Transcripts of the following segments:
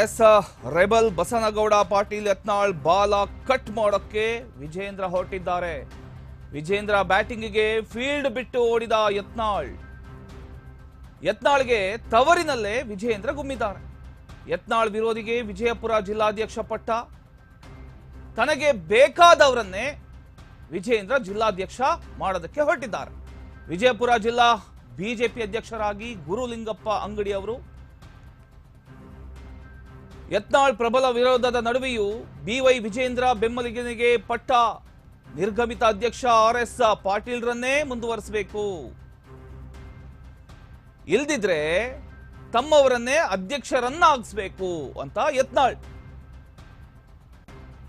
S rebel Basanagouda Patil Yatnal ಬಾಲ cut ಮಾಡೋಕ್ಕೆ ವಿಜೇಂದ್ರ ಹೊರಟಿದ್ದಾರೆ. ವಿಜೇಂದ್ರ ಬ್ಯಾಟಿಂಗಿಗೆ ಫೀಲ್ಡ್ ಬಿಟ್ಟು ಓಡಿದ ಯತ್ನಾಳ್. ಯತ್ನಾಳ್ಗೆ ತವರಿನಲ್ಲೇ ವಿಜೇಂದ್ರ ಗುಮ್ಮಿದ್ದಾರೆ. ಯತ್ನಾಳ್ ವಿರೋಧಿಗೆ ವಿಜಯಪುರ ಜಿಲ್ಲಾಧ್ಯಕ್ಷ ಪಟ್ಟ. ತನಗೆ ಬೇಕಾದವರನ್ನೇ ವಿಜೇಂದ್ರ ಜಿಲ್ಲಾಧ್ಯಕ್ಷ ಮಾಡೋದಕ್ಕೆ ಹೊರಟಿದ್ದಾರೆ. ವಿಜಯಪುರ ಜಿಲ್ಲಾ ಬಿಜೆಪಿ ಅಧ್ಯಕ್ಷರಾಗಿ ಗುರುಲಿಂಗಪ್ಪ ಅಂಗಡಿ ಅವರು ಯತ್ನಾಳ್ ಪ್ರಬಲ ವಿರೋಧದ ನಡುವೆಯೂ ಬಿವೈ ವಿಜೇಂದ್ರ ಬೆಂಬಲಿಗನಿಗೆ ಪಟ್ಟ. ನಿರ್ಗಮಿತ ಅಧ್ಯಕ್ಷ ಆರ್ ಎಸ್ ಪಾಟೀಲ್ರನ್ನೇ ಮುಂದುವರಿಸಬೇಕು. ಇಲ್ದಿದ್ರೆ ತಮ್ಮವರನ್ನೇ ಅಧ್ಯಕ್ಷರನ್ನಾಗಿಸಬೇಕು ಅಂತ ಯತ್ನಾಳ್.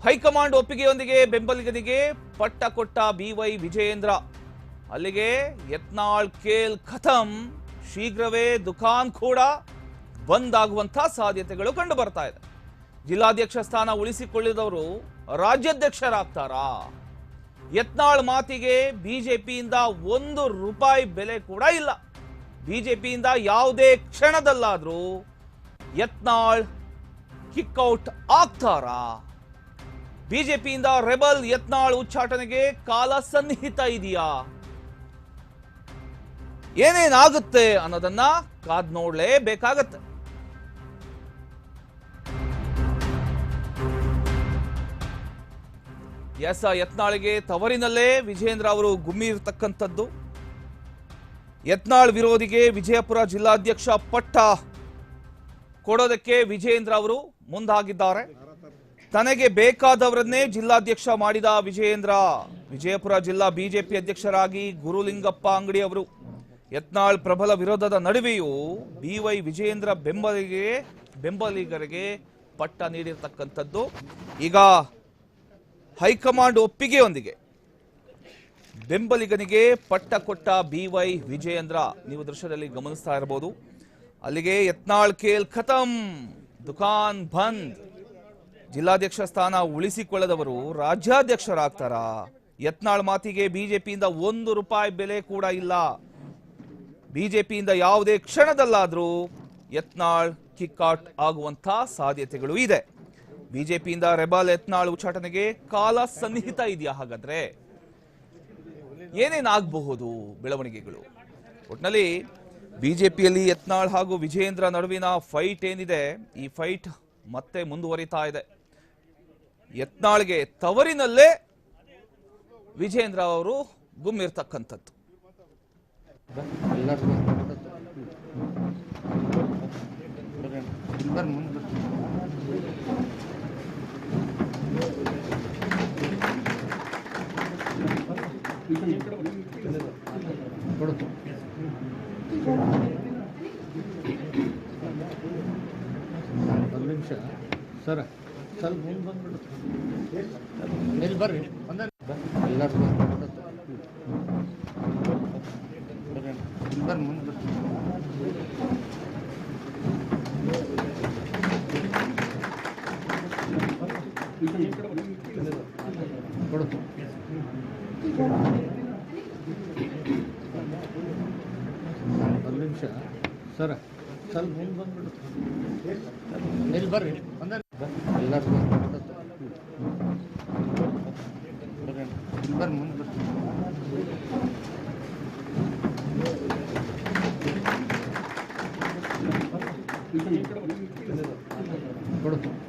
ಹೈಕಮಾಂಡ್ ಒಪ್ಪಿಗೆಯೊಂದಿಗೆ ಬೆಂಬಲಿಗನಿಗೆ ಪಟ್ಟ ಕೊಟ್ಟ ಬಿವೈ ವಿಜಯೇಂದ್ರ ಅಲ್ಲಿಗೆ ಯತ್ನಾಳ್ ಕೇಲ್ ಖತಂ ಶೀಘ್ರವೇ ದುಖಾನ್ ಕೂಡ ಬಂದ್ ಆಗುವಂತ ಸಾಧ್ಯತೆಗಳು ಕಂಡು ಬರ್ತಾ ಇದೆ. ಜಿಲ್ಲಾಧ್ಯಕ್ಷ ಸ್ಥಾನ ಉಳಿಸಿಕೊಳ್ಳಿದವರು ರಾಜ್ಯಾಧ್ಯಕ್ಷರಾಗ್ತಾರಾ? ಯತ್ನಾಳ್ ಮಾತಿಗೆ ಬಿಜೆಪಿಯಿಂದ ಒಂದು ರೂಪಾಯಿ ಬೆಲೆ ಕೂಡ ಇಲ್ಲ. ಬಿಜೆಪಿಯಿಂದ ಯಾವುದೇ ಕ್ಷಣದಲ್ಲಾದರೂ ಯತ್ನಾಳ್ ಕಿಕ್ಔಟ್ ಆಗ್ತಾರಾ? ಬಿಜೆಪಿಯಿಂದ ರೆಬಲ್ ಯತ್ನಾಳ್ ಉಚ್ಚಾಟನೆಗೆ ಕಾಲ ಸನ್ನಿಹಿತ ಇದೆಯಾ? ಏನೇನಾಗುತ್ತೆ ಅನ್ನೋದನ್ನ ಕಾದ್ ನೋಡ್ಲೇಬೇಕಾಗತ್ತೆ. ಎಸ್ ಯತ್ನಾಳಿಗೆ ತವರಿನಲ್ಲೇ ವಿಜೇಂದ್ರ ಅವರು ಗುಮ್ಮಿ ಇರತಕ್ಕಂಥದ್ದು ಯತ್ನಾಳ್ ವಿರೋಧಿಗೆ ವಿಜಯಪುರ ಜಿಲ್ಲಾಧ್ಯಕ್ಷ ಪಟ್ಟ ಕೊಡೋದಕ್ಕೆ ವಿಜೇಂದ್ರ ಅವರು ಮುಂದಾಗಿದ್ದಾರೆ. ತನಗೆ ಬೇಕಾದವರನ್ನೇ ಜಿಲ್ಲಾಧ್ಯಕ್ಷ ಮಾಡಿದ ವಿಜಯೇಂದ್ರ, ವಿಜಯಪುರ ಜಿಲ್ಲಾ ಬಿಜೆಪಿ ಅಧ್ಯಕ್ಷರಾಗಿ ಗುರುಲಿಂಗಪ್ಪ ಅಂಗಡಿ ಅವರು. ಯತ್ನಾಳ್ ಪ್ರಬಲ ವಿರೋಧದ ನಡುವೆಯೂ ಬಿವೈ ವಿಜಯೇಂದ್ರ ಬೆಂಬಲಿಗೆ, ಬೆಂಬಲಿಗರಿಗೆ ಪಟ್ಟ ನೀಡಿರತಕ್ಕಂಥದ್ದು. ಈಗ ಹೈಕಮಾಂಡ್ ಒಪ್ಪಿಗೆಯೊಂದಿಗೆ. ಬೆಂಬಲಿಗನಿಗೆ ಪಟ್ಟ ಕೊಟ್ಟ ಬಿವೈ ವಿಜಯೇಂದ್ರ, ನೀವು ದೃಶ್ಯದಲ್ಲಿ ಗಮನಿಸ್ತಾ ಇರಬಹುದು. ಅಲ್ಲಿಗೆ ಯತ್ನಾಳ್ ಕೇಲ್ ಖತಂ ದುಕಾನ್ ಬಂದ್. ಜಿಲ್ಲಾಧ್ಯಕ್ಷ ಸ್ಥಾನ ಉಳಿಸಿಕೊಳ್ಳದವರು ರಾಜ್ಯಾಧ್ಯಕ್ಷರಾಗ್ತಾರ? ಯತ್ನಾಳ್ ಮಾತಿಗೆ ಬಿಜೆಪಿಯಿಂದ ಒಂದು ರೂಪಾಯಿ ಬೆಲೆ ಕೂಡ ಇಲ್ಲ. ಬಿಜೆಪಿಯಿಂದ ಯಾವುದೇ ಕ್ಷಣದಲ್ಲಾದರೂ ಯತ್ನಾಳ್ ಕಿಕ್ಕಾಟ್ ಆಗುವಂತ ಸಾಧ್ಯತೆಗಳು ಇದೆ. ಬಿಜೆಪಿಯಿಂದ ರೆಬಲ್ ಯತ್ನಾಳ್ ಉಚ್ಚಾಟನೆಗೆ ಕಾಲ ಸನ್ನಿಹಿತ ಇದೆಯಾ ಹಾಗಾದ್ರೆ? ಏನೇನಾಗಬಹುದು ಬೆಳವಣಿಗೆಗಳು? ಒಟ್ನಲ್ಲಿ ಬಿಜೆಪಿಯಲ್ಲಿ ಯತ್ನಾಳ್ ಹಾಗೂ ವಿಜೇಂದ್ರ ನಡುವಿನ ಫೈಟ್ ಏನಿದೆ, ಈ ಫೈಟ್ ಮತ್ತೆ ಮುಂದುವರಿತಾ ಇದೆ. ಯತ್ನಾಳ್ಗೆ ತವರಿನಲ್ಲೇ ವಿಜೇಂದ್ರ ಅವರು ಗುಮ್ಮಿರ್ತಕ್ಕಂಥದ್ದು. ಕೊಡು ಒಂದು ನಿಮಿಷ. ಸರ, ಸ್ವಲ್ಪ ಮುಂದೆ ಬಂದ್ಬಿಡು. ಇಲ್ಲಿ ಬರ್ರಿ. ಒಂದೇ ಎಲ್ಲರೂ ಬರ್ರಿ ಮುಂದೆ ಕೊಡು ಒಂದು ನಿಮಿಷ. ಸರ ಸ್ವಲ್ಪ ಮುಂದೆ ಬಂದ್ಬಿಡು. ಇಲ್ಲಿ ಬರ್ರಿ. ಒಂದೇ ಎಲ್ಲರೂ ಬರ್ರಿ ಮುಂದೆ ಕೊಡು.